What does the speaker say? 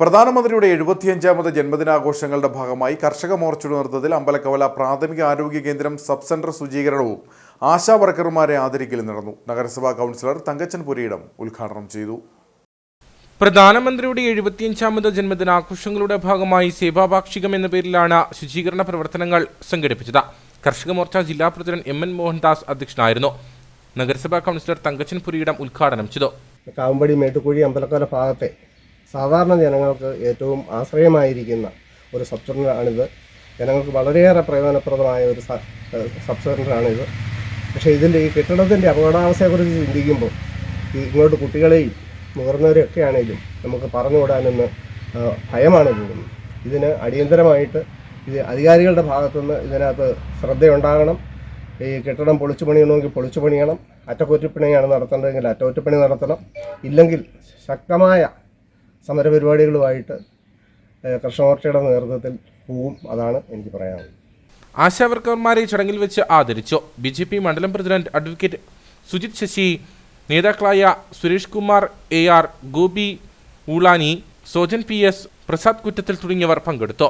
പ്രധാനമന്ത്രിയുടെ എഴുപത്തിയഞ്ചാമത് ജന്മദിനാഘോഷങ്ങളുടെ ഭാഗമായി കർഷക മോർച്ചയുടെ നേതൃത്വത്തിൽ അമ്പലക്കവല പ്രാഥമിക ആരോഗ്യ കേന്ദ്രം സബ് സെന്റർ ശുചീകരണവും ആശാ വർക്കർമാരെ ആദരിക്കലും നടന്നു. നഗരസഭാ കൗൺസിലർ തങ്കച്ചൻ പുരിയിടം ഉദ്ഘാടനം ചെയ്തു. പ്രധാനമന്ത്രിയുടെ എഴുപത്തിയഞ്ചാമത് ജന്മദിനാഘോഷങ്ങളുടെ ഭാഗമായി സേവാപാക്ഷികം എന്ന പേരിലാണ് ശുചീകരണ പ്രവർത്തനങ്ങൾ സംഘടിപ്പിച്ചത്. കർഷക മോർച്ച ജില്ലാ പ്രസിഡന്റ് എം എൻ മോഹൻദാസ് അധ്യക്ഷനായിരുന്നു. നഗരസഭാ കൗൺസിലർ തങ്കച്ചൻ പുരിയിടം ഉദ്ഘാടനം ചെയ്തു. കാവമ്പടി മേട്ടുക്കുഴി അമ്പലക്കോല ഭാഗത്തെ സാധാരണ ജനങ്ങൾക്ക് ഏറ്റവും ആശ്രയമായിരിക്കുന്ന ഒരു സബ് സെന്ററാണിത് ജനങ്ങൾക്ക് വളരെയേറെ പ്രയോജനപ്രദമായ ഒരു സബ് സെന്ററാണിത് പക്ഷേ ഇതിന്റെ ഈ കെട്ടിടത്തിന്റെ അപകടാവസ്ഥയെക്കുറിച്ച് ചിന്തിക്കുമ്പോൾ ഇങ്ങോട്ട് കുട്ടികളെയും മുതിർന്നവരെയൊക്കെ ആണെങ്കിലും നമുക്ക് പറഞ്ഞുവിടാനെന്ന് ഭയമാണ് പോകുന്നത് ഇതിന് അടിയന്തരമായിട്ട് ഇത് അധികാരികളുടെ ഭാഗത്തുനിന്ന് ഇതിനകത്ത് ശ്രദ്ധയുണ്ടാകണം. ഈ കെട്ടിടം പൊളിച്ചു പണിയണമെങ്കിൽ പൊളിച്ചു പണിയണം. അറ്റകുറ്റപ്പണിയാണ് നടത്തേണ്ടതെങ്കിൽ അറ്റകുറ്റപ്പണി നടത്തണം. ഇല്ലെങ്കിൽ ശക്തമായ സമരപരിപാടികളുമായിട്ട് കർഷകമോർച്ചയുടെ നേതൃത്വത്തിൽ പോവും അതാണ് എനിക്ക് പറയാനുള്ളത്. ആശാവർക്കർമാരെ ചടങ്ങിൽ വെച്ച് ആദരിച്ചു. ബി ജെ പി മണ്ഡലം പ്രസിഡന്റ് അഡ്വക്കേറ്റ് സുജിത് ശശി നേതാക്കളായ Suresh Kumar A R Gopi Oolani Sojan P S Prasad കുറ്റത്തിൽ തുടങ്ങിയവർ പങ്കെടുത്തു.